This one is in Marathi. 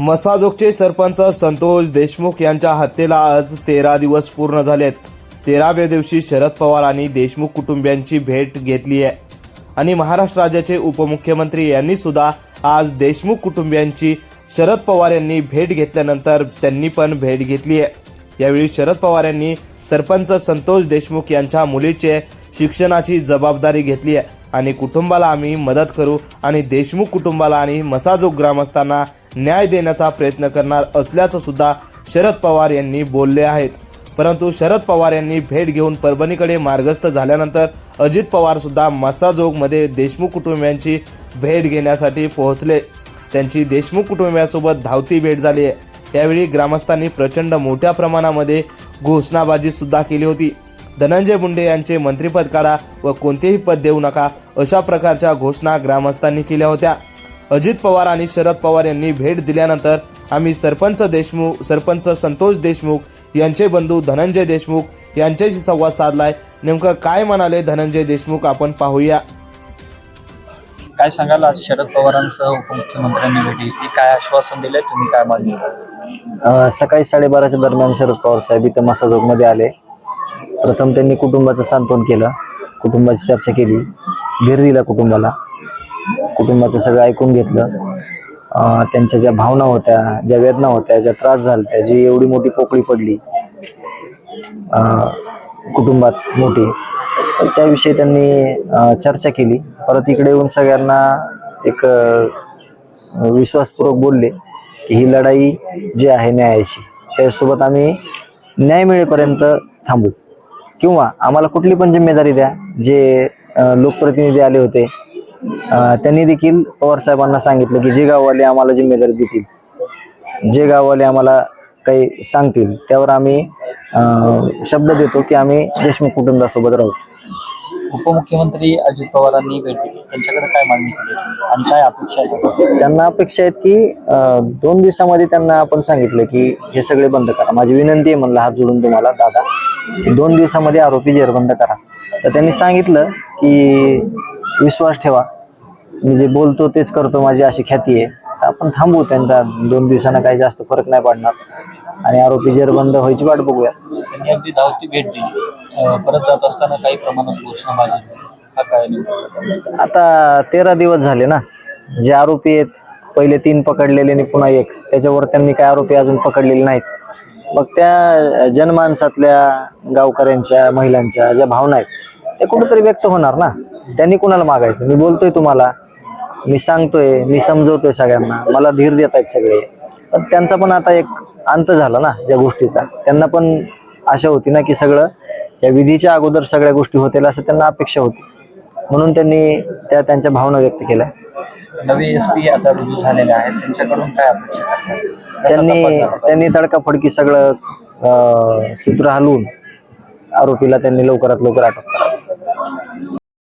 मसाजोगचे सरपंच संतोष देशमुख यांच्या हत्येला आज तेरा दिवस पूर्ण झालेत. तेराव्या दिवशी शरद पवार आणि देशमुख कुटुंबियांची भेट घेतली आहे. आणि महाराष्ट्र राज्याचे उपमुख्यमंत्री यांनी सुद्धा आज देशमुख कुटुंबियांची शरद पवार यांनी भेट घेतल्यानंतर त्यांनी पण भेट घेतली आहे. यावेळी शरद पवार यांनी सरपंच संतोष देशमुख यांच्या मुलीचे शिक्षणाची जबाबदारी घेतली आहे. आणि कुटुंबाला आम्ही मदत करू आणि देशमुख कुटुंबाला आणि मसाजोग ग्रामस्थांना न्याय देण्याचा प्रयत्न करणार असल्याचं सुद्धा शरद पवार यांनी बोलले आहेत. परंतु शरद पवार यांनी भेट घेऊन परभणीकडे मार्गस्थ झाल्यानंतर अजित पवार सुद्धा मसाजोगमध्ये देशमुख कुटुंबियांची भेट घेण्यासाठी पोहोचले. त्यांची देशमुख कुटुंबियांसोबत धावती भेट झाली आहे. यावेळी ग्रामस्थांनी प्रचंड मोठ्या प्रमाणामध्ये घोषणाबाजी सुद्धा केली होती. धनंजय मुंडे यांचे मंत्रिपद काढा व कोणतेही पद देऊ नका अशा प्रकारच्या घोषणा ग्रामस्थांनी केल्या होत्या. अजित पवार आणि शरद पवार यांनी भेट दिल्यानंतर आम्ही सरपंच देशमुख सरपंच संतोष देशमुख यांचे बंधू धनंजय देशमुख यांच्याशी संवाद साधलाय. नेमकं काय म्हणाले धनंजय देशमुख आपण पाहूया. काय सांगाल आज शरद पवारांसह उपमुख्यमंत्र्यांनी भेट घेतली? काय आश्वासन दिले तुम्ही काय मागणी? अ, सकाळी साडेबाराच्या दरम्यान शरद पवार साहेब इथं मसाजोगमध्ये आले. प्रथम त्यांनी कुटुंबाचं सांत्वन केलं. कुटुंबाची चर्चा केली. धीर दिला कुटुंबाला. कुटुंबाचं सगळं ऐकून घेतलं. त्यांच्या ज्या भावना होत्या ज्या वेदना होत्या ज्या त्रास झाल्या जी एवढी मोठी पोकळी पडली कुटुंबात मोठी तर त्याविषयी त्यांनी चर्चा केली. परत इकडे येऊन सगळ्यांना एक विश्वासपूर्वक बोलले की ही लढाई जी आहे न्यायाची त्यासोबत आम्ही न्याय मिळेपर्यंत थांबू. किंवा आम्हाला कुठली पण जिम्मेदारी द्या जे लोकप्रतिनिधी आले होते त्यांनी देखील पवार साहेबांना सांगितलं की जे गाववाले आम्हाला जिम्मेदारी देतील जे गाववाले आम्हाला काही सांगतील त्यावर आम्ही शब्द देतो की आम्ही देशमुख कुटुंबासोबत राहू. उपमुख्यमंत्री अजित पवारांनी भेट त्यांच्याकडे काय मागणी केली? आणि काय अपेक्षा आहे त्यांना अपेक्षा आहेत की दोन दिवसामध्ये त्यांना आपण सांगितलं की हे सगळे बंद करा. माझी विनंती आहे म्हणलं हात जोडून तुम्हाला दादा दोन दिवसामध्ये आरोपी जेरबंद करा. तर त्यांनी सांगितलं की विश्वास ठेवा. मी जे बोलतो तेच करतो माझी अशी ख्याती आहे. तर आपण थांबू त्यांचा दोन दिवसांना काही जास्त फरक नाही पडणार. आणि आरोपी जेरबंद व्हायची वाट बघूया. त्यांनी अगदी धावती भेट दिली. परत जात असताना काही प्रमाणात घोषणाबाजी. हा काय? आता तेरा दिवस झाले ना जे आरोपी आहेत पहिले तीन पकडलेले आणि पुन्हा एक. त्याच्यावर त्यांनी काय आरोपी अजून पकडलेले नाहीत. मग त्या जनमानसातल्या गावकऱ्यांच्या महिलांच्या ज्या भावना आहेत त्या कुठेतरी व्यक्त होणार ना? त्यांनी कुणाला मागायचं? मी बोलतोय तुम्हाला. मी सांगतोय मी समजवतोय सगळ्यांना. मला धीर देत आहेत सगळे. पण त्यांचा पण आता एक अंत झाला ना त्या गोष्टीचा. त्यांना पण आशा होती ना की सगळं या विधीच्या अगोदर सगळ्या गोष्टी होतील असं त्यांना अपेक्षा होती. म्हणून त्यांनी त्या त्यांच्या भावना व्यक्त केल्या. नवे एस पी आता रुजू झालेले आहेत. त्यांच्याकडून काय अपेक्षा त्यांनी? त्यांनी तडकाफडकी सगळं सूत्र हलवून आरोपीला त्यांनी लवकरात लवकर अटक